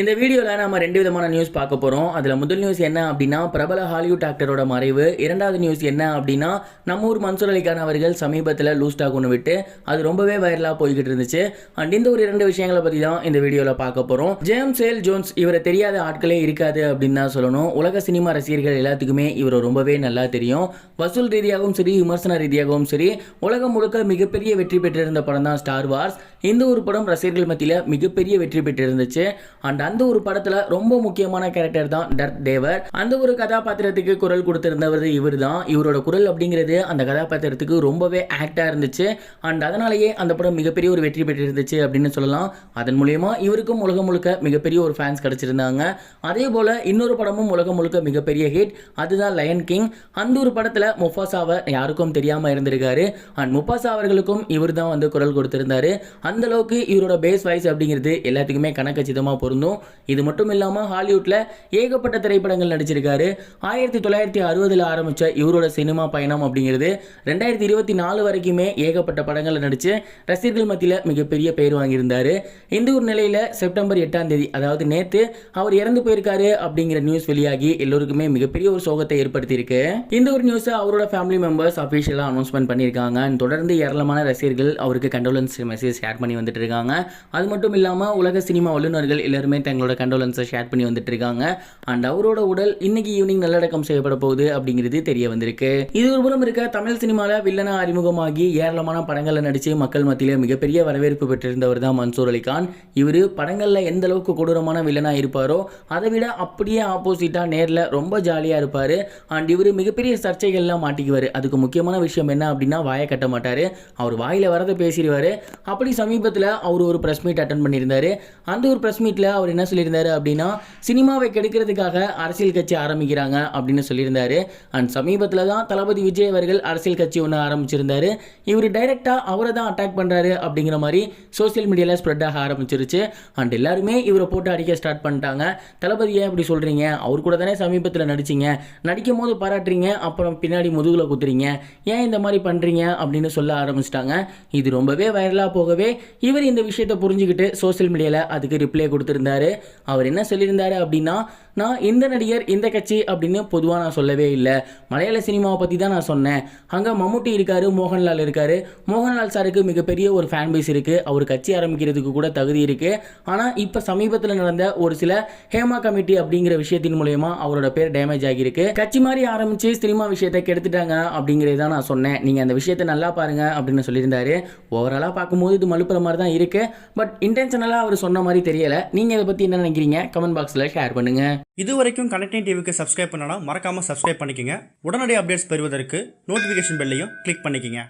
இந்த வீடியோவில் நம்ம ரெண்டு விதமான நியூஸ் பார்க்க போகிறோம் அதில் முதல் நியூஸ் என்ன அப்படின்னா பிரபல ஹாலிவுட் ஆக்டரோட மறைவு. இரண்டாவது நியூஸ் என்ன அப்படின்னா நம்ம ஊர் மன்சூர் அலிகான் அவர்கள் சமீபத்தில் லூஸ் டாக் ஒன்று விட்டு அது ரொம்பவே வைரலாக போய்கிட்டு இருந்துச்சு. அண்ட் இந்த ஒரு இரண்டு விஷயங்களை பற்றி தான் இந்த வீடியோவில் பார்க்க போகிறோம் ஜேம்ஸ் சேல் ஜோன்ஸ் இவரை தெரியாத ஆட்களே இருக்காது அப்படின்னு தான் சொல்லணும். உலக சினிமா ரசிகர்கள் எல்லாத்துக்குமே இவரை ரொம்பவே நல்லா தெரியும். வசூல் ரீதியாகவும் சரி விமர்சன ரீதியாகவும் சரி உலகம் முழுக்க மிகப்பெரிய வெற்றி பெற்றிருந்த படம் தான் ஸ்டார் வார்ஸ் இந்த ஒரு படம் ரசிகர்கள் மத்தியில் மிகப்பெரிய வெற்றி பெற்றிருந்துச்சு. அண்ட் அந்த ஒரு படத்துல ரொம்ப முக்கியமான கேரக்டர் தான் டர்த் தேவர். அந்த ஒரு கதாபாத்திரத்துக்கு குரல் கொடுத்திருந்தவர் இவர் தான் இவரோட குரல் அப்படிங்கிறது அந்த கதாபாத்திரத்துக்கு ரொம்பவே ஆக்டா இருந்துச்சு. அண்ட் அதனாலேயே அந்த படம் மிகப்பெரிய ஒரு வெற்றி பெற்றிருந்துச்சு அப்படின்னு சொல்லலாம். அதன் மூலயமா இவருக்கும் உலகம் முழுக்க மிகப்பெரிய ஒரு ஃபேன்ஸ் கிடைச்சிருந்தாங்க. அதே போல இன்னொரு படமும் உலகம் முழுக்க மிகப்பெரிய ஹிட் அதுதான் லயன் கிங் அந்த ஒரு படத்துல முஃபாசாவை யாருக்கும் தெரியாம இருந்திருக்காரு. அண்ட் முஃபாசா அவர்களுக்கும் இவர் தான் வந்து குரல் கொடுத்திருந்தாரு. அந்த அளவுக்கு இவரோட பேஸ் வாய்ஸ் அப்படிங்கிறது எல்லாத்துக்குமே கணக்கச்சிதமாக பொருந்தும். இது மட்டும் இல்லாமல் ஹாலிவுட்டில் ஏகப்பட்ட திரைப்படங்கள் நடிச்சிருக்காரு. ஆயிரத்தி தொள்ளாயிரத்தி அறுபதில் ஆரம்பித்த இவரோட சினிமா பயணம் அப்படிங்கிறது ரெண்டாயிரத்தி இருபத்தி நாலு வரைக்குமே ஏகப்பட்ட படங்களில் நடித்து ரசிகர்கள் மத்தியில் மிகப்பெரிய பெயர் வாங்கியிருந்தார். இந்த ஒரு நிலையில் செப்டம்பர் எட்டாம் தேதி அதாவது நேற்று அவர் இறந்து போயிருக்காரு அப்படிங்கிற நியூஸ் வெளியாகி எல்லோருக்குமே மிகப்பெரிய ஒரு சோகத்தை ஏற்படுத்தியிருக்கு. இந்த ஒரு நியூஸை அவரோட ஃபேமிலி மெம்பர்ஸ் அஃபிஷியலாக அனௌன்ஸ்மெண்ட் பண்ணியிருக்காங்க. தொடர்ந்து ஏராளமான ரசிகர்கள் அவருக்கு கண்டோலன்ஸ் மெசேஜ் ஷேர் பண்ணி வந்துட்டு இருக்காங்க. அது மட்டும் இல்லாமல் உலக சினிமா வல்லுநர்கள் எல்லாருமே தங்களோட கண்டோலன்ஸை ஷேர் பண்ணி வந்துட்டு இருக்காங்க அண்ட் அவரோட உடல் இன்னைக்கு ஈவினிங் நல்லடக்கம் செய்யப்பட போகுது அப்படிங்கிறது தெரிய வந்திருக்கு. இது ஒரு புறம் இருக்க தமிழ் சினிமாவில் வில்லனா அறிமுகமாகி ஏராளமான படங்களில் நடித்து மக்கள் மத்தியில் மிகப்பெரிய வரவேற்பு பெற்றிருந்தவர் தான் மன்சூர் அலிகான். இவர் படங்களில் எந்த அளவுக்கு கொடூரமான வில்லனா இருப்பாரோ அதை விட அப்படியே ஆப்போசிட்டாக நேரில் ரொம்ப ஜாலியாக இருப்பார். அண்ட் இவர் மிகப்பெரிய சர்ச்சைகள்லாம் மாட்டிக்குவார். அதுக்கு முக்கியமான விஷயம் என்ன அப்படின்னா வாயை கட்ட மாட்டார். அவர் வாயில் வரதை பேசிடுவார். அப்படி சமீபத்தில் அவர் ஒரு ப்ரெஸ் மீட் அட்டன் பண்ணியிருந்தார். அந்த ஒரு ப்ரெஸ் மீட்டில் அவர் என்ன சொல்லியிருந்தாரு அப்படின்னா சினிமாவை கெடுக்கிறதுக்காக அரசியல் கட்சி ஆரம்பிக்கிறாங்க அப்படின்னு சொல்லியிருந்தாரு. அண்ட் சமீபத்தில் தான் தளபதி விஜய் அவர்கள் அரசியல் கட்சி ஒன்று ஆரம்பிச்சிருந்தாரு. இவர் டைரெக்டாக அவரை தான் அட்டாக் பண்ணுறாரு அப்படிங்கிற மாதிரி சோஷியல் மீடியாவில் ஸ்ப்ரெட் ஆக ஆரம்பிச்சிருச்சு. அண்ட் எல்லாருமே இவரை போட்டு அடிக்க ஸ்டார்ட் பண்ணிட்டாங்க. தளபதி ஏன் இப்படி சொல்கிறீங்க அவர் கூட தானே சமீபத்தில் நடிச்சிங்க. நடிக்கும் போது பாராட்டுறீங்க அப்புறம் பின்னாடி முதுகில் குத்துறீங்க. ஏன் இந்த மாதிரி பண்ணுறீங்க அப்படின்னு சொல்ல ஆரம்பிச்சிட்டாங்க. இது ரொம்பவே வைரலாக போகவே இவர் இந்த விஷயத்தை புரிஞ்சுக்கிட்டு சோஷியல் மீடியாவில் அதுக்கு ரிப்ளை கொடுத்துருந்தாரு. அவர் என்ன சொல்லியிருந்தாரு அப்படின்னா நான் இந்த நடிகர் இந்த கட்சி அப்படின்னு பொதுவாக நான் சொல்லவே இல்லை. மலையாள சினிமாவை பற்றி தான் நான் சொன்னேன். அங்கே மம்முட்டி இருக்காரு மோகன்லால் இருக்காரு. மோகன்லால் சாருக்கு மிகப்பெரிய ஒரு ஃபேன் பேஸ் இருக்குது அவர் கட்சி ஆரம்பிக்கிறதுக்கு கூட தகுதி இருக்குது ஆனால் இப்போ சமீபத்தில் நடந்த ஒரு சில ஹேமா கமிட்டி அப்படிங்கிற விஷயத்தின் மூலயமா அவரோட பேர் டேமேஜ் ஆகியிருக்கு. கட்சி மாதிரி ஆரம்பித்து சினிமா விஷயத்தை கெடுத்துட்டாங்க அப்படிங்கிறது தான் நான் சொன்னேன். நீங்கள் அந்த விஷயத்தை நல்லா பாருங்க அப்படின்னு சொல்லியிருந்தாரு. ஓவராலாக பார்க்கும்போது இது மலுப்புற மாதிரி தான் இருக்குது பட் இன்டென்ஷனலாக அவர் சொன்ன மாதிரி தெரியலை. நீங்கள் இதை பற்றி என்ன நினைக்கிறீங்க? கமெண்ட் பாக்ஸில் ஷேர் பண்ணுங்கள் இது வரைக்கும் கனெக்டிங் டிவிக்கு சப்ஸ்கிரைப் பண்ணனா மறக்காமல் சப்ஸ்கிரைப் பண்ணிக்கங்க. உடனடி அப்டேட்ஸ் பெறுவதற்கு நோட்டிஃபிகேஷன் பெல்லையும் கிளிக் பண்ணிக்கங்க.